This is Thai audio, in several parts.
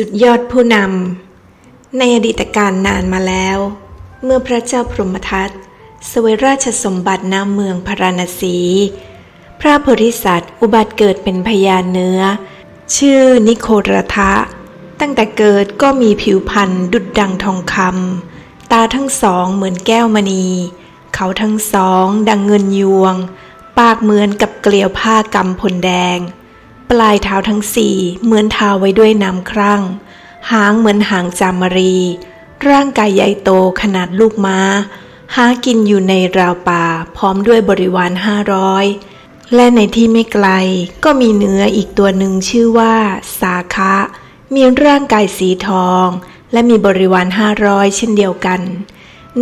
สุดยอดผู้นำ ในอดีตการนานมาแล้ว เมื่อพระเจ้าพรหมทัตเสวยราชสมบัติณเมืองพาราณสี พระโพธิสัตว์อุบัติเกิดเป็นพญาเนื้อ ชื่อนิโครทะ ตั้งแต่เกิดก็มีผิวพรรณดุดดังทองคำตาทั้งสองเหมือนแก้วมณี เขาทั้งสองดังเงินยวง ปากเหมือนกับเกลียวผ้ากำพลแดง ปลายเท้าทั้งสี่เหมือนทาไว้ด้วยน้ำครั่ง หางเหมือนหางจามรี ร่างกายใหญ่โตขนาดลูกม้า หากินอยู่ในราวป่าพร้อมด้วยบริวารห้าร้อยและในที่ไม่ไกลก็มีเนื้ออีกตัวหนึ่งชื่อว่า สาคะ มีร่างกายสีทอง และมีบริวารห้าร้อยเช่นเดียวกัน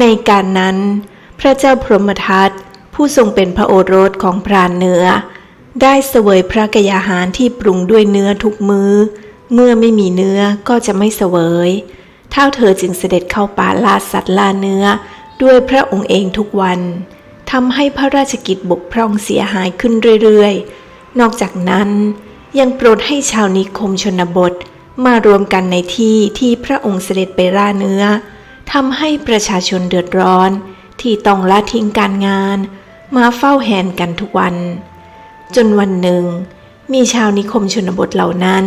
ในการนั้น พระเจ้าพรหมทัตผู้ทรงเป็นพระโอรสของพรานเนื้อ ได้เสวยพระกยาหารที่ปรุงด้วยเนื้อทุกมือ้อ เมื่อไม่มีเนื้อก็จะไม่เสวยเท่าเธอจึงเสด็จเข้าป่าล่าสัตว์ล่าเนื้อ ด้วยพระองค์เองทุกวันทำให้พระราชกิจบกพร่องเสียหายขึ้นเรื่อยๆ นอกจากนั้นยังโปรดให้ชาวนิคมชนบทมารวมกันในที่ที่พระองค์เสด็จไปล่าเนื้อทำให้ประชาชนเดือดร้อน ที่ต้องละทิ้งการงาน มาเฝ้าแหนกันทุกวัน จนวันหนึ่ง มีชาวนิคมชนบทเหล่านั้น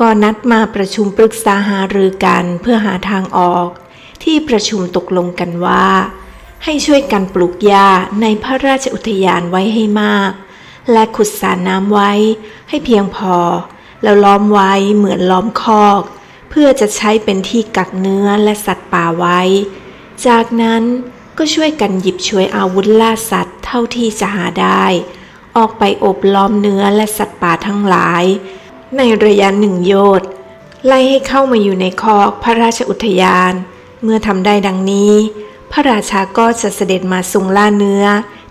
ก็นัดมาประชุมปรึกษาหารือกันเพื่อหาทางออก ที่ประชุมตกลงกันว่า ให้ช่วยกันปลูกหญ้าในพระราชอุทยานไว้ให้มาก และขุดสระน้ำไว้ให้เพียงพอ แล้วล้อมไว้เหมือนล้อมคอก เพื่อจะใช้เป็นที่กักเนื้อและสัตว์ป่าไว้ จากนั้นก็ช่วยกันหยิบช่วยอาวุธล่าสัตว์เท่าที่จะหาได้ ออกไปอบล้อมเนื้อและสัตว์ป่าทั้งหลาย ในระยะหนึ่งโยชน์ไล่ให้เข้ามาอยู่ในคอกพระราชอุทยาน เมื่อทำได้ดังนี้ พระราชาก็จะเสด็จมาทรงล่าเนื้อ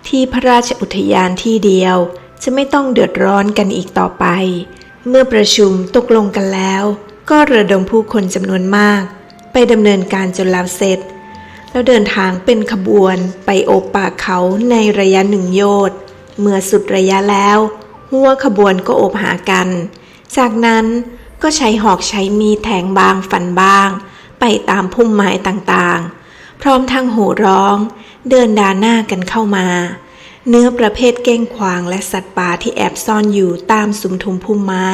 ที่พระราชอุทยานที่เดียว จะไม่ต้องเดือดร้อนกันอีกต่อไป เมื่อประชุมตกลงกันแล้ว ก็ระดมผู้คนจำนวนมาก ไปดำเนินการจนแล้วเสร็จ แล้วเดินทางเป็นขบวนไปโอบป่าเขาในระยะหนึ่งโยชน์ เมื่อสุดระยะแล้ว หัวขบวนก็โอบหากัน จากนั้นก็ใช้หอกใช้มีดแทงบางฟันบ้าง ไปตามพุ่มไม้ต่างๆ พร้อมทั้งโห่ร้อง เดินดาหน้ากันเข้ามา เนื้อประเภทเก้งขวางและสัตว์ป่าที่แอบซ่อนอยู่ตามสุมทุมพุ่มไม้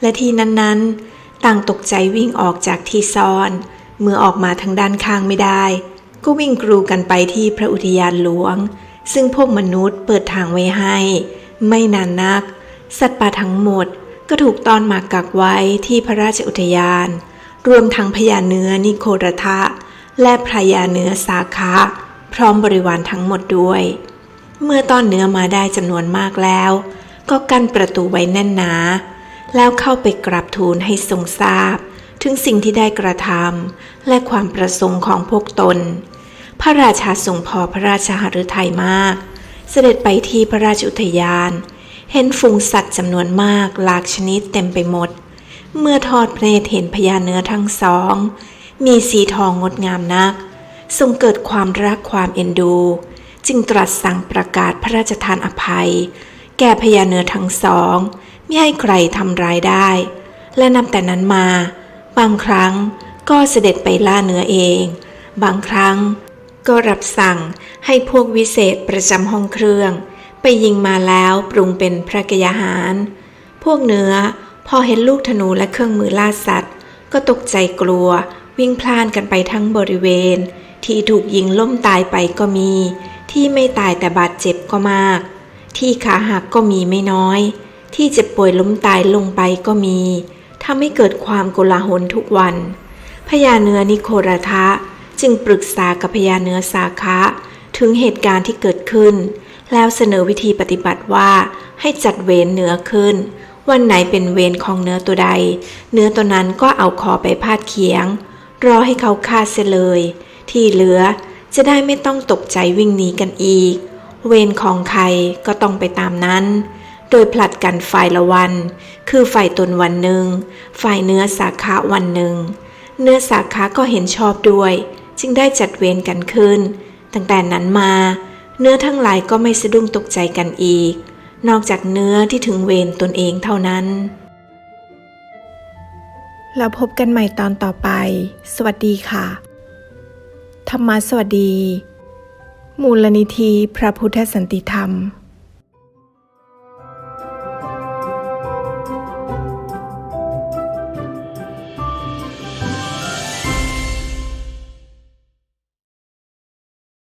และที่นั้นๆ ต่างตกใจวิ่งออกจากที่ซ่อน เมื่อออกมาทางด้านข้างไม่ได้ ก็วิ่งกรูกันไปที่พระอุทยานหลวง ซึ่งพวกมนุษย์เปิดทางไว้ให้ ไม่นานนัก สัตว์ป่าทั้งหมดก็ถูกต้อนมากักไว้ที่พระราชอุทยาน รวมทั้งพญาเนื้อนิโครทะ และพระยาเนื้อสาคะ พร้อมบริวารทั้งหมดด้วย เมื่อต้อนเนื้อมาได้จำนวนมากแล้ว ก็กั้นประตูไว้แน่นหนา แล้วเข้าไปกราบทูลให้ทรงทราบ ถึงสิ่งที่ได้กระทำและความประสงค์ของพวกตน ระราชาทรงพอพระราชหฤทัยมาก เสด็จไปที่พระราชอุทยาน เห็นฝูงสัตว์จำนวนมากหลากชนิดเต็มไปหมด เมื่อทอดพระเนตรเห็นพญาเนื้อทั้งสอง มีสีทองงดงามนัก ทรงเกิดความรักความเอ็นดู จึงตรัสสั่งประกาศพระราชทานอภัย แก่พญาเนื้อทั้งสองไม่ให้ใครทำร้ายได้ และนับแต่นั้นมา บางครั้งก็เสด็จไปล่าเนื้อเอง บางครั้ง ก็รับสั่งให้พวกวิเศษประจำห้องเครื่อง ไปยิงมาแล้วปรุงเป็นพระกยาหาร พวกเนื้อพอเห็นลูกธนูและเครื่องมือล่าสัตว์ ก็ตกใจกลัว วิ่งพล่านกันไปทั้งบริเวณ ที่ถูกยิงล่มตายไปก็มี ที่ไม่ตายแต่บาดเจ็บก็มาก ที่ขาหักก็มีไม่น้อย ที่เจ็บป่วยล้มตายลงไปก็มีทำให้เกิดความโกลาหลทุกวันพญาเนื้อนิโครทะ จึงปรึกษากับพญาเนื้อสาคะ ถึงเหตุการณ์ที่เกิดขึ้น แล้วเสนอวิธีปฏิบัติว่าให้จัดเวรเนื้อขึ้น วันไหนเป็นเวรของเนื้อตัวใด เนื้อตัวนั้นก็เอาคอไปพาดเคียง รอให้เขาฆ่าเสียเลย ที่เหลือจะได้ไม่ต้องตกใจวิ่งหนีกันอีก เวรของใครก็ต้องไปตามนั้น โดยผลัดกันฝ่ายละวัน คือฝ่ายตนวันหนึ่ง ฝ่ายเนื้อสาขาวันหนึ่ง เนื้อสาขาก็เห็นชอบด้วย จึงได้จัดเวรกันขึ้น ตั้งแต่นั้นมา เนื้อทั้งหลายก็ไม่สะดุ้งตกใจกันอีก นอกจากเนื้อที่ถึงเวรตนเองเท่านั้นแล้วพบกันใหม่ตอนต่อไป สวัสดีค่ะ ธรรมะสวัสดี มูลนิธิพระพุทธสันติธรรม